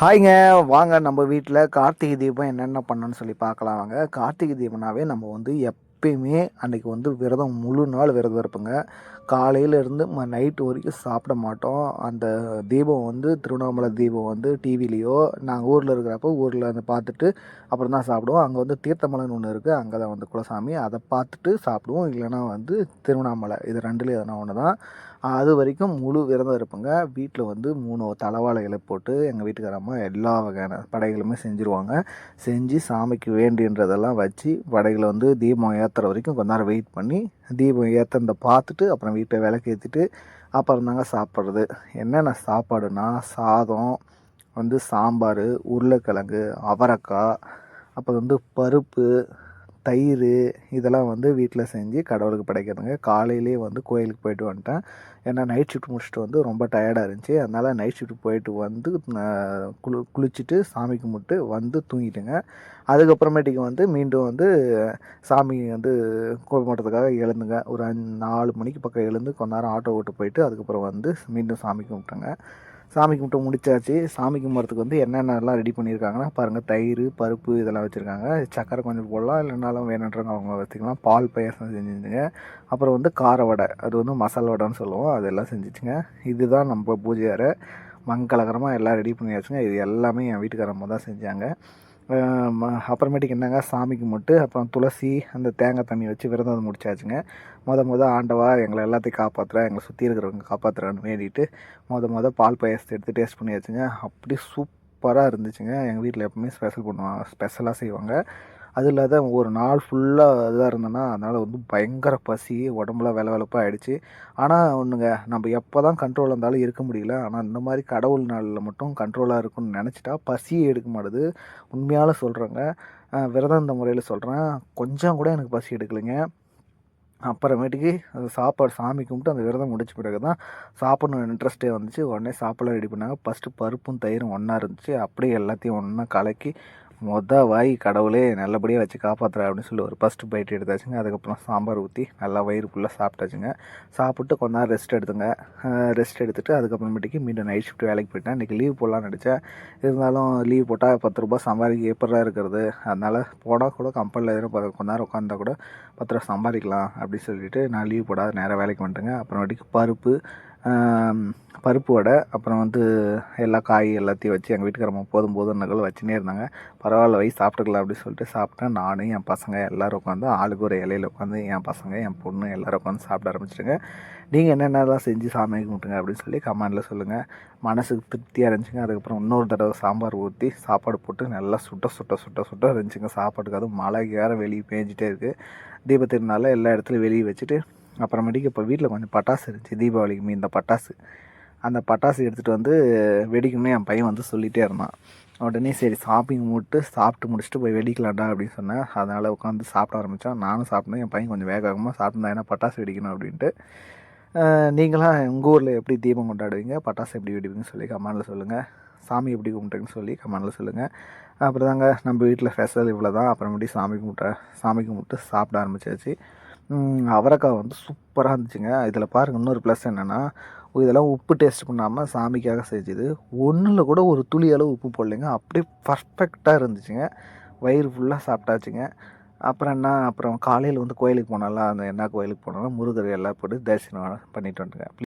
ஹாய்ங்க வாங்க நம்ம வீட்டில் கார்த்திகை தீபம் என்னென்ன பண்ணணும்னு சொல்லி பார்க்கலாம் வாங்க. கார்த்திகை தீபம்னாவே நம்ம வந்து எப்பயுமே அன்றைக்கி வந்து விரதம் முழு நாள் விரதம் இருப்போங்க. காலையிலேருந்து ம நைட்டு வரைக்கும் சாப்பிட மாட்டோம். அந்த தீபம் வந்து திருவண்ணாமலை தீபம் வந்து டிவிலேயோ நாங்கள் ஊரில் இருக்கிறப்போ ஊரில் வந்து பார்த்துட்டு அப்புறம் தான் சாப்பிடுவோம். அங்கே வந்து தீர்த்தமலைன்னு ஒன்று இருக்குது அங்கே தான் வந்து குலசாமி. அதை பார்த்துட்டு சாப்பிடுவோம். இல்லைன்னா வந்து திருவண்ணாமலை. இது ரெண்டுலேயும் எதனா ஒன்று தான். அது வரைக்கும் முழு விரதம் இருப்பேங்க. வீட்டில் வந்து மூணு தலைவாழைகளை போட்டு எங்கள் வீட்டுக்காரம்மா எல்லா வகையான படைகளுமே செஞ்சுருவாங்க. செஞ்சு சாமிக்கு வேண்டின்றதெல்லாம் வச்சு படைகளை வந்து தீபம் ஏற்றுற வரைக்கும் கொஞ்ச நேரம் வெயிட் பண்ணி தீபம் ஏற்றுறத பார்த்துட்டு அப்புறம் வீட்டை விளக்கு ஏற்றிட்டு அப்புறம் தாங்க சாப்பிட்றது. என்னென்ன சாப்பாடுனா சாதம் வந்து சாம்பார் உருளைக்கிழங்கு அவரைக்காய் அப்புறம் வந்து பருப்பு தயிர் இதெல்லாம் வந்து வீட்டில் செஞ்சு கடவுளுக்கு படைக்கிறதுங்க. காலையிலேயே வந்து கோயிலுக்கு போயிட்டு வந்துட்டேன். ஏன்னா நைட் ஷிஃப்ட் முடிச்சுட்டு வந்து ரொம்ப டயர்டாக இருந்துச்சு. அதனால் நைட் ஷிஃப்ட் போயிட்டு வந்து குளி குளிச்சுட்டு சாமி கும்பிட்டு வந்து தூங்கிட்டுங்க. அதுக்கப்புறமேட்டுக்கு வந்து மீண்டும் வந்து சாமி வந்து கும்பிட்றதுக்காக எழுந்துங்க. ஒரு அஞ்சு நாலு மணிக்கு பக்கம் எழுந்து கொஞ்ச நேரம் ஆட்டோ ஓட்டு போயிட்டு அதுக்கப்புறம் வந்து மீண்டும் சாமி கும்பிட்டேங்க. சாமி கும்பிட்டு முடிச்சாச்சு. சாமி கும்பிட்றதுக்கு வந்து என்னென்னலாம் ரெடி பண்ணியிருக்காங்கன்னா பாருங்கள் தயிர் பருப்பு இதெல்லாம் வச்சுருக்காங்க. சக்கரை கொஞ்சம் போடலாம். இல்லைனாலும் வேணுன்றவங்க அவங்க வச்சுக்கலாம். பால் பாயாசம் செஞ்சுருந்துங்க அப்புறம் வந்து கார வடை. அது வந்து மசால் வடைன்னு சொல்லுவோம். அதெல்லாம் செஞ்சுச்சுங்க இதுதான் நம்ம பூஜை அறை. மங்களகரமாக எல்லாம் ரெடி பண்ணியாச்சுங்க. இது எல்லாமே என் வீட்டுக்காரம்மா தான் செஞ்சாங்க. அப்புறமேட்டுக்கு என்னங்க சாமி கும்பிட்டு அப்புறம் துளசி அந்த தேங்காய் தண்ணி வச்சு விரதம் முடிச்சாச்சுங்க. மொத மொதல் ஆண்டவா எங்களை எல்லாத்தையும் காப்பாற்றுறா எங்களை சுற்றி இருக்கிறவங்க காப்பாற்றுறான்னு வேண்டிட்டு மொத மொதல் பால் பாயசத்தை எடுத்து டேஸ்ட் பண்ணி வச்சுங்க அப்படி சூப்பராக இருந்துச்சுங்க. எங்கள் வீட்டில் எப்பவுமே ஸ்பெஷல் பண்ணுவாங்க ஸ்பெஷலாக செய்வாங்க. அது இல்லாத ஒரு நாள் ஃபுல்லாக இதாக இருந்தேன்னா அதனால் வந்து பயங்கர பசி உடம்புலாம் வெலை வெலப்பாக ஆகிடுச்சு ஆனால் ஒன்றுங்க நம்ம எப்போ தான் கண்ட்ரோல் இருந்தாலும் இருக்க முடியல. ஆனால் இந்த மாதிரி கடவுள் நாளில் மட்டும் கண்ட்ரோலாக இருக்கும்னு நினச்சிட்டா பசியே எடுக்க மாட்டுது. உண்மையால் சொல்கிறேங்க விரதம் இந்த முறையில் சொல்கிறேன் கொஞ்சம் கூட எனக்கு பசி எடுக்கலைங்க. அப்புறமேட்டுக்கு அந்த சாப்பாடு சாமி கும்பிட்டு அந்த விரதம் முடிச்ச பிறகு தான் சாப்பிட்ணும் இன்ட்ரெஸ்ட்டே வந்துச்சு. உடனே சாப்பாடு ரெடி பண்ணாங்க. ஃபஸ்ட்டு பருப்பும் தயிரும் ஒன்றா இருந்துச்சு. அப்படியே எல்லாத்தையும் ஒன்றா கலக்கி மொத வாய் கடவுளே நல்லபடியாக வச்சு காப்பாற்றுற அப்படின்னு சொல்லி ஒரு ஃபஸ்ட்டு பைட் எடுத்தாச்சுங்க. அதுக்கப்புறம் சாம்பார் ஊற்றி நல்லா வயிறு ஃபுல்லாக சாப்பிட்டாச்சுங்க. சாப்பிட்டு கொஞ்ச நேரம் ரெஸ்ட் எடுத்துங்க. ரெஸ்ட் எடுத்துகிட்டு அதுக்கப்புறமேட்டுக்கு மீண்டும் நைட் ஷிஃப்ட் வேலைக்கு போயிட்டேன். இன்றைக்கி லீவ் போடலான்னு நினச்சேன். இருந்தாலும் லீவ் போட்டால் பத்து ரூபா சம்பாதிக்க எப்படா இருக்கிறது. அதனால் போனால் கூட கம்பெனியில் எதுவும் கொஞ்ச நேரம் உட்காந்தா கூட பத்து ரூபா சம்பாதிக்கலாம் அப்படின்னு சொல்லிட்டு நான் லீவ் போடாத நேராக வேலைக்கு வந்துட்டேங்க. அப்புறமேட்டுக்கு பருப்பு பருப்பு வடை அப்புறம் வந்து எல்லா காய் எல்லாத்தையும் வச்சு எங்கள் வீட்டுக்காரம்மா போதும் போதும் நகல் வச்சுனே இருந்தாங்க. பரவாயில்ல வை சாப்பிட்டுக்கலாம் அப்படின்னு சொல்லிட்டு சாப்பிட்டேன். நானும் என் பசங்க எல்லோரும் உட்காந்து ஆளுக்கு ஒரு இலையில் உட்காந்து என் பசங்க என் பொண்ணு எல்லோரும் உட்காந்து சாப்பிட ஆரம்பிச்சிட்டுங்க நீங்கள் என்னென்னலாம் செஞ்சு சாமி கும்பிட்டுங்க அப்படின்னு சொல்லி கமெண்டில் சொல்லுங்கள் மனசுக்கு திருப்தியாக இருந்துச்சுங்க. அதுக்கப்புறம் இன்னொரு தடவை சாம்பார் ஊற்றி சாப்பாடு போட்டு நல்லா சுட்ட சுட்ட சுட்ட சுட்ட இருந்துச்சுங்க. சாப்பாட்டுக்கு அதுவும் மழை வேறு வெளியே பேஞ்சிட்டே இருக்குது தீபத்திருநாளில் எல்லா இடத்துலையும் வெளியே வச்சுட்டு அப்புறமேட்டுக்கு இப்போ வீட்டில் கொஞ்சம் பட்டாசு இருந்துச்சு. தீபாவளிக்கு மீந்த பட்டாசு. அந்த பட்டாசு எடுத்துகிட்டு வந்து வெடிக்கணும்னு என் பையன் வந்து சொல்லிகிட்டே இருந்தான். உடனே சரி ஷாப்பிங் மூட்டு சாப்பிட்டு முடிச்சுட்டு போய் வெடிக்கலாம்டா அப்படின்னு சொன்னேன். அதனால் உட்காந்து சாப்பிட ஆரம்பித்தான் நானும் சாப்பிட்டேன். என் பையன் கொஞ்சம் வேக வேகமாக சாப்பிட்டா ஏன்னா பட்டாசு வெடிக்கணும்? அப்படின்ட்டு. நீங்களாம் உங்கள் ஊரில் எப்படி தீபம் கொண்டாடுவீங்க? பட்டாசு எப்படி வெடிப்பீங்கன்னு சொல்லி கமெண்டில் சொல்லுங்கள் சாமி எப்படி கும்பிட்டுங்கன்னு சொல்லி கமெண்டில் சொல்லுங்கள் அப்புறம் தாங்க நம்ம வீட்டில் ஸ்பெஷல் இவ்வளோ தான் அப்புறமேட்டி சாமி கும்பிட்ட சாமி கும்பிட்டு சாப்பிட ஆரம்பிச்சாச்சு. அவரைக்காய் வந்து சூப்பராக இருந்துச்சுங்க. இதில் பாருங்கள் இன்னொரு ப்ளஸ் என்னென்னா இதெல்லாம் உப்பு டேஸ்ட் பண்ணாமல் சாமிக்காக செஞ்சது. ஒன்றில் கூட ஒரு துளி அளவு உப்பு போடலைங்க. அப்படியே பர்ஃபெக்டாக இருந்துச்சுங்க. வயிறு ஃபுல்லாக சாப்பிட்டாச்சுங்க. அப்புறம் என்ன அப்புறம் காலையில் வந்து கோயிலுக்கு போனால அந்த என்ன கோயிலுக்கு போனாலும் முருகர் எல்லாம் போட்டு தரிசனம் பண்ணிட்டு வந்துட்டுங்க.